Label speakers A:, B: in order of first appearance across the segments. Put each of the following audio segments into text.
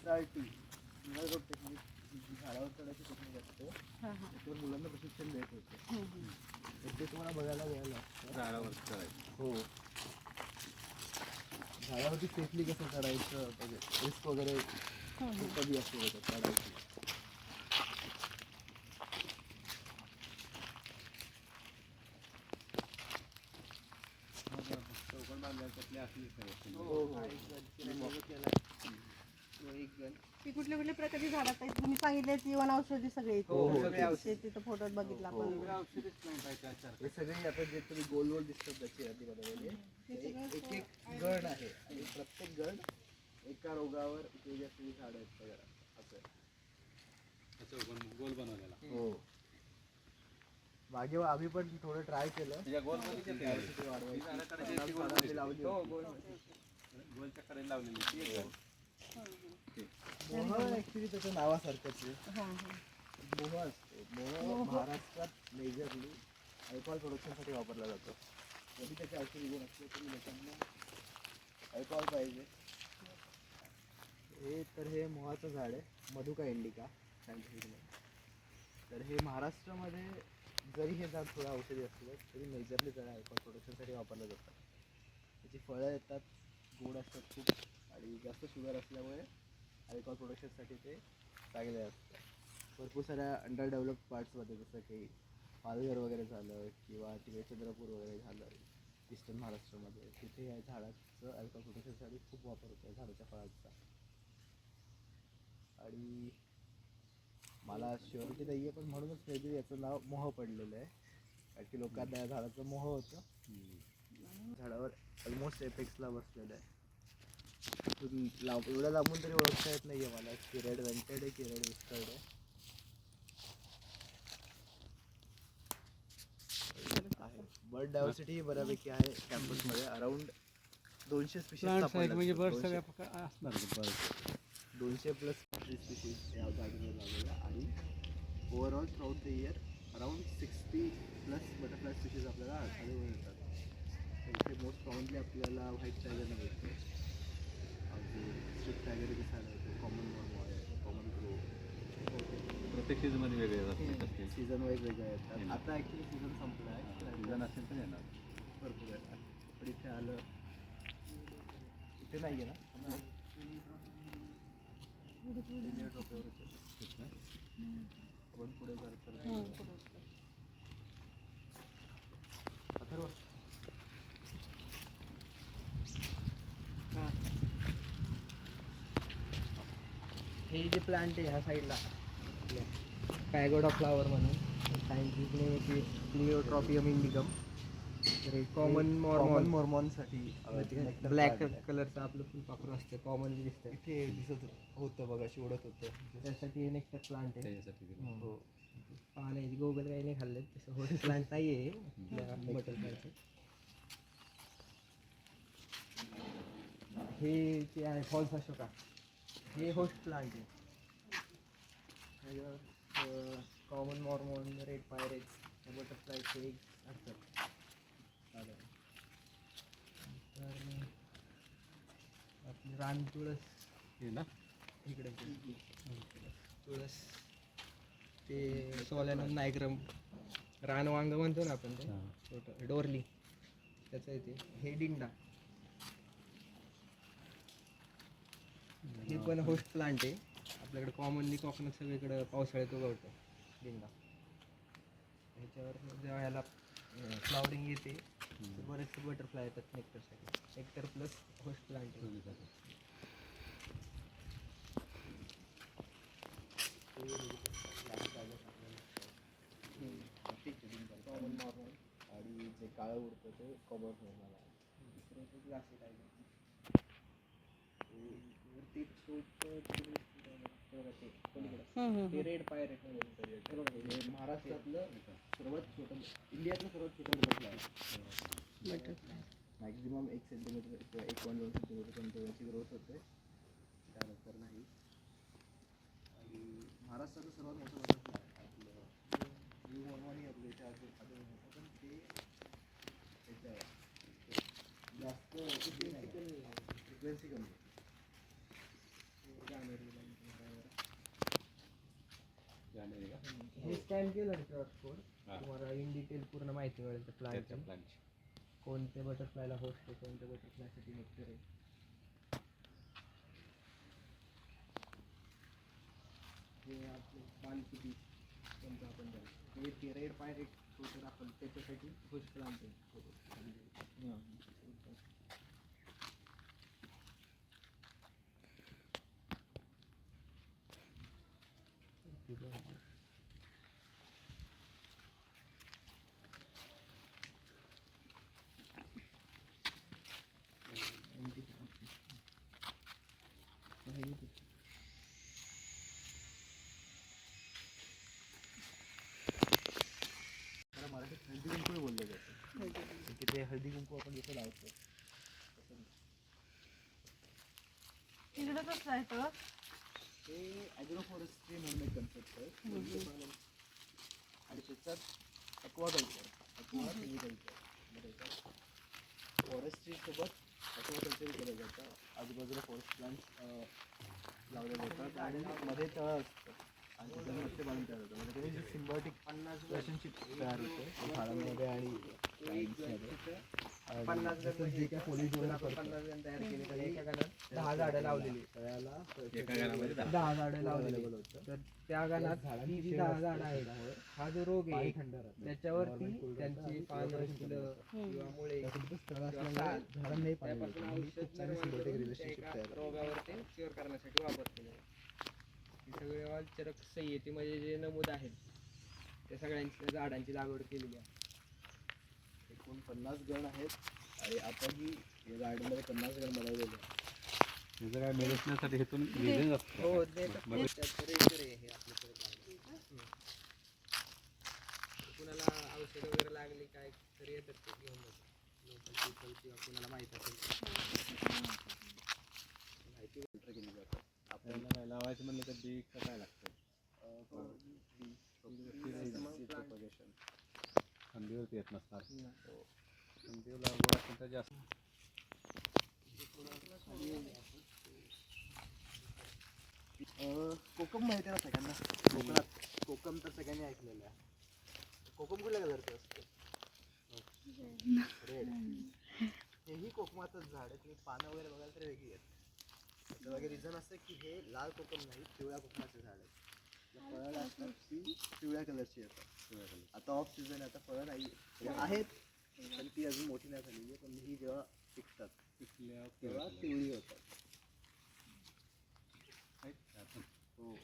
A: S R T road technique झाडावर चढायची technique असते.
B: हां हां.
A: त्याच्यावर मुलांना प्रशिक्षण देत होते.
B: हम्म, हम्म.
A: तर ते तुम्हाला बघायला मिळालं असतं.
C: झाडावर चढायचं.
A: हो. झाडावरती सेफली कसं चढायचं म्हणजे रिस्क वगैरे
B: हम्म, हम्म.
A: खूप कमी असते त्याच्यात चढायची
C: चौकण बांधल्यावर त्यातली असली खरं
A: हो. हो.
B: ती कुठल्या कुठल्या प्रकारची झाडं आहेत तुम्ही सांगितले जीवन औषधी सगळे.
A: हो, हो, सगळे औषधी.
B: शेतीचं फोटोत बघितला
A: हो.
C: औषधीच चार
A: हे सगळे आता जे तुम्ही गोल गोल दिसतात त्याची यादी बनवलेली एक एक एक गण आहे आणि प्रत्येक गण एका रोगावर उपयोगी असलेली झाडं आहेत असं आहे.
C: गोल बनवलेला
A: हो मागे आम्ही पण थोडं ट्राय केलं
C: त्याच्या गोलमध्ये किती आहे?
A: त्यासाठी वाढवायची.
C: ही झाडं करायची,
A: पन्नास
C: ती गोल
A: झाडांची
C: मध्ये.
A: लावली
C: हो,
A: होती.
C: गोलमध्ये. गोलच्या कडेला लावलेली ती एक आहे.
A: मोह ऍक्च्युली त्याच्या नावासारखंच आहे.
B: हां हां.
A: मोह असतो. मोह महाराष्ट्रात मेजरली अल्कोहोल प्रोडक्शनसाठी वापरला जातो. जरी त्याचे औषधी गुण असले तरी लोकांना अल्कोहोल पाहिजे. हे तर हे मोहाचं झाड आहे मधुका इंडिका सायंटिफिक तर हे महाराष्ट्रामध्ये जरी हे झाड थोडं औषधी असलं तरी मेजरली जरा अल्कोहोल प्रोडक्शनसाठी वापरलं जातं. त्याची फळं येतात गोड असतात खूप. आणि जास्त शुगर असल्यामुळे अल्कोहोल प्रोडक्शनसाठी ते चांगले असतात भरपूर साऱ्या अंडर डेव्हलप्ड पार्ट्समध्ये जसं की पालघर वगैरे झालं किंवा तिकडे चंद्रपूर वगैरे झालं ईस्टर्न महाराष्ट्रामध्ये तिथे या झाडाचं अल्कोहोल प्रोडक्शनसाठी खूप वापर होतो या झाडाच्या फळांचा. आणि मला शुअरिटी नाही आहे पण म्हणूनच मेबी याचं नाव मोह पडलेलं आहे. कारण की लोकांना या झाडाचं मोह होतं. झाडावर ऑलमोस्ट एपेक्सला बसलेलं आहे. एवढ्या लांबून तरी ओळखता येत नाही आहे मला. की रेड वेंटेड आहे की रेड विस्टर्ड आहे. बर्ड डायव्हर्सिटी बऱ्यापैकी आहे कॅम्पसमध्ये. अराउंड दोनशे
D: म्हणजे बर्ड
A: स्पीशीज
D: सगळ्या प्रकार असणार बर्ड.
A: दोनशे प्लस स्पीशीज या जागेवर लावलेल्या आणि overall throughout the year around sixty plus butterfly species आपल्याला आढळून येतात. तर इथे मोस्ट कॉमनली आपल्याला व्हाईट स्ट्रिप टायगर इथे साधारण कॉमन आहे कॉमन ग्रो
C: प्रत्येक सीझनमध्ये वेगळे असते
A: सीझन वाईज वेगळे येतात आता ॲक्च्युली सीझन संपला आहे
C: सीझन असेल तर येणार.
A: भरपूर येतात पण इथे आलं. इथे नाही आहे. आपण पुढे जर हे जे प्लांट आहे ह्या साईडला पॅगोडा फ्लावर म्हणून. सायंटिफिक नेम क्लिओट्रॉपियम इंडिकम तर हे कॉमन मॉर्मॉन मॉर्मॉनसाठी ब्लॅक कलरचं आपलं फुलपाखरू असतं कॉमन दिसतं इथे दिसत होतं बघा उडत होतं. त्यासाठी हे नेक्स्ट प्लांट आहे.
C: त्याच्यासाठी
A: हो पाणी गोगल काही नाही खाल्ले. तसं होस्ट प्लांट नाही आहे. बटरफ्लायचं हे जे आहे फॉल्स अशोका. हे होस्ट प्लांट आहे. कॉमन मॉर्मोन रेड पायरेट्स बटरफ्लायचे एक असतात. साधारण. तर आपली रान तुळस
C: हे ना?
A: इकडे तुळस ते सोल्यानं नायक्रम रानवांग म्हणतो ना आपण ते? छोटं डोरली. त्याचं येते हे डिंडा. हे पण होस्ट प्लांट आहे. आपल्याकडे कॉमनली कोकणात सगळीकडे पावसाळ्यात उगवतो. डिंडा ह्याच्यावर जेव्हा ह्याला फ्लॉवरिंग येते तर बरेचसे बटरफ्लाय येतात नेक्टरसाठी नेक्टर प्लस होस्ट प्लांट आहे. कॉमन नॉर्मल आणि जे काळं उडतं ते कॉमन नॉर्मल आहे दुसरं ते ते रेड पायरेट महाराष्ट्रातलं सर्वात छोटं इंडियातलं सर्वात छोटं बटरफ्लाय. मॅक्झिमम एक सेंटीमीटर किंवा एक पॉईंट दोन सेंटीमीटरपर्यंत याची ग्रोथ होते. त्यानंतर नाही. आणि महाराष्ट्राचं सर्वात मोठं बटरफ्लाय आपलं इथे अजून पण ते जास्त फ्रिक्वेन्सी कमी आहे. ते जानेवारीला
E: स्कॅन केलं ना QR कोड
C: हा.
E: तुम्हाला इन डिटेल पूर्ण माहिती मिळेल त्या
C: त्याच्या
E: प्लॅनची
C: प्लॅनची
E: कोणत्या बटरफ्लायला होस्ट आहे कोणत्या बटरफ्लायसाठी नेक्टर आहे
A: हे आपलं कोणतं आपण हे पायरेट आपण त्याच्यासाठी होस्ट प्लांट त्याला मराठीत हळदी कुंकू बोललं जातं तिथे ते हळदी कुंकू आपण जसं लावतो तसं
B: कसं आहे तर
A: ते ॲग्रो फॉरेस्ट्री म्हणून एक कन्सेप्ट आहे. आणि त्याच्यात अक्वाकल्चर अक्वा कल्चर फॉरेस्ट्री सोबत अक्वाकल्चर केलं जातं. आजूबाजूला फॉरेस्ट प्लांट लावले जातात. आणि मध्ये तळं असतं. आणि तयार होतं म्हणजे त्याची जी सिम्बॉटिक रिलेशनशिप तयार होते झाडांमध्ये आणि plants मध्ये. आणि जसं जे काय पोलीस वगैरे करतात
E: पन्नास जण तयार केले तर एका गाण्यात दहा झाडं लावलेली
A: तळ्याला
C: एका घरामध्ये दहा.
E: दहा झाडं लावलेली
A: available होतं
E: तर त्या गाण्यात जी दहा झाडं आहेत हा जो रोग आहे त्याच्यावरती त्यांची पानं फुलं किंवा मुळे
A: झाडांनाही पाणी
E: त्यापासून
A: मिळतं.
E: औषध
A: खूप छान symbiotic
E: बनवून
A: relationship
E: त्या
A: तयार
E: एका
A: होतं.
E: रोगावर ते हे सगळे वालचरक संहितेमध्ये जे नमूद आहेत त्या सगळ्यांची झाडांची लागवड केलेली आहे.
A: एकूण पन्नास गण आहेत आणि आपणही या गार्डनमध्ये पन्नास गण बनवलेले आहेत.
C: त्याचं काय मेडिसिनसाठी हेतून
E: हो ते
C: मग-
E: त्याचं रेशर आहे हे आपल्याकडे हम्म. कुणाला औषध वगैरे लागली काय तर येतात ते घेऊन जातात लोकल पीपल किंवा कुणाला माहीत असेल
A: माहिती फिल्टर केली जातात
C: आपल्याला काय लावायचं म्हणलं तर बी का काय लागतं
A: propagation.
C: थंडीवरती येत नसणार थंडीवर लागवड असेल तर जास्त.
A: कोकम माहिती आहे ना सगळ्यांना? कोकणात कोकम तर सगळ्यांनी ऐकलेलं आहे. कोकम कुठल्या कलरचं असतं? रेड. हेही कोकमाचंच झाड आहे तुम्ही पानं वगैरे बघाल तर वेगळी आहेत. त्याचं वगैरे रिझन असतं की हे लाल कोकम नाही पिवळ्या कोकमाचे झाड आहे फळं ती पिवळ्या कलरची येतात आता ऑफ़ सीझन आता फळं नाही आहेत पण ती अजून मोठी नाही झालेली आहे पण ही जेव्हा पिकतात
C: पिकल्यावर
A: तेव्हा
C: पिवळी
A: होतात? हो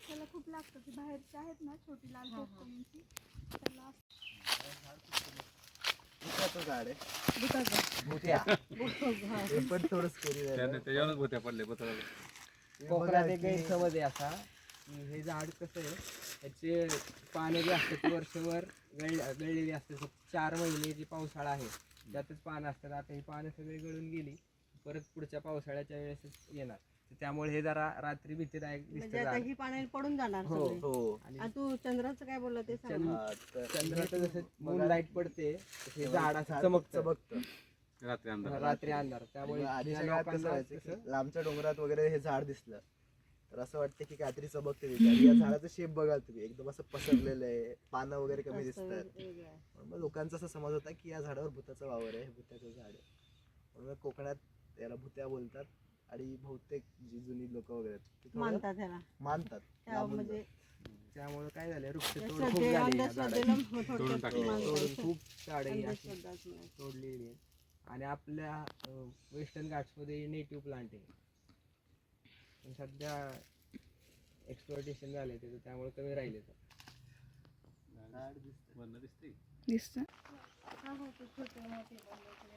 B: त्याला.
F: खूप लागतं ती बाहेरची आहेत ना छोटी लाल. कोकमची त्याला
A: झाड आहे. हे पण थोडं स्टोरी
C: त्याने त्याच्यावरच भुत्या पडले बघ
E: कोकणात एक गैरसमज आहे असा. की हे झाड कसं आहे याचे पानं जे असतात ती वर्षभर गळ गळलेली असतात. फक्त चार महिने जी पावसाळा आहे त्यातच पानं असतात. आता ही पानं सगळी गळून गेली परत पुढच्या पावसाळ्याच्या वेळेसच येणार. त्यामुळे हे जरा रात्री भीतीदायक
B: म्हणजे
E: दिसतं
B: आता
E: झाड
B: ही पाण्याने पडून जाणार
E: हो.
B: सगळी.
A: हो.
E: आणि
B: आणि तू चंद्राचं काय बोलला ते सांग.
E: चंद्र-
B: ना.
A: हा, तर
E: चंद्राचं जसं मून लाइट पडते तसं हे झाड असं
A: झाड
E: चमकतं.
A: चमकतं.
C: रात्री अंधार.
E: रात्री अंधार. त्यामुळे
A: आधी सगळ्यात कसं
E: लोकांना
A: व्हायचं
E: कसं
A: की लांबच्या डोंगरात वगैरे हे झाड दिसलं. तर असं वाटतं की काहीतरी चमकते तिथे. आणि या झाडाचं शेप बघाल तुम्ही. एकदम असं पसरलेलं आहे. पानं वगैरे कमी
B: असं
A: दिसतात.
B: वेगळं आहे.
A: म्हणून मग लोकांचा असा समज होता की या झाडावर भूताचा वावर आहे हे भूताचं झाड आहे. म्हणून मग कोकणात याला भूत्या बोलतात. आणि बहुतेक जी जुनी लोक वगैरे आहेत ती थोडं
B: मानतात
A: मानतात
B: त्या
A: लांबून
B: म्हणजे
E: त्यामुळे काय झालं वृक्ष
B: त्या
E: तोड खूप
B: श्रद्धे-
E: झाली या झाडाची.
B: अंधश्रद्धेला थोडक्यात
C: तोडून टाकली.
B: मानतात.
E: तोडून खूप झाडं ही अशी
B: अंधश्रद्धाच म्हणायची.
E: तोडलेली आणि आपल्या वेस्टर्न घाट्समध्ये नेटिव्ह प्लांट आहे पण सध्या एक्सप्लोटेशन झाले त्याचं त्यामुळे कमी राहिले
A: झाड दिसतं.
C: वरनं दिसते
F: दिसतं
B: हा, हो, ते छोटे मोठे बनवलेले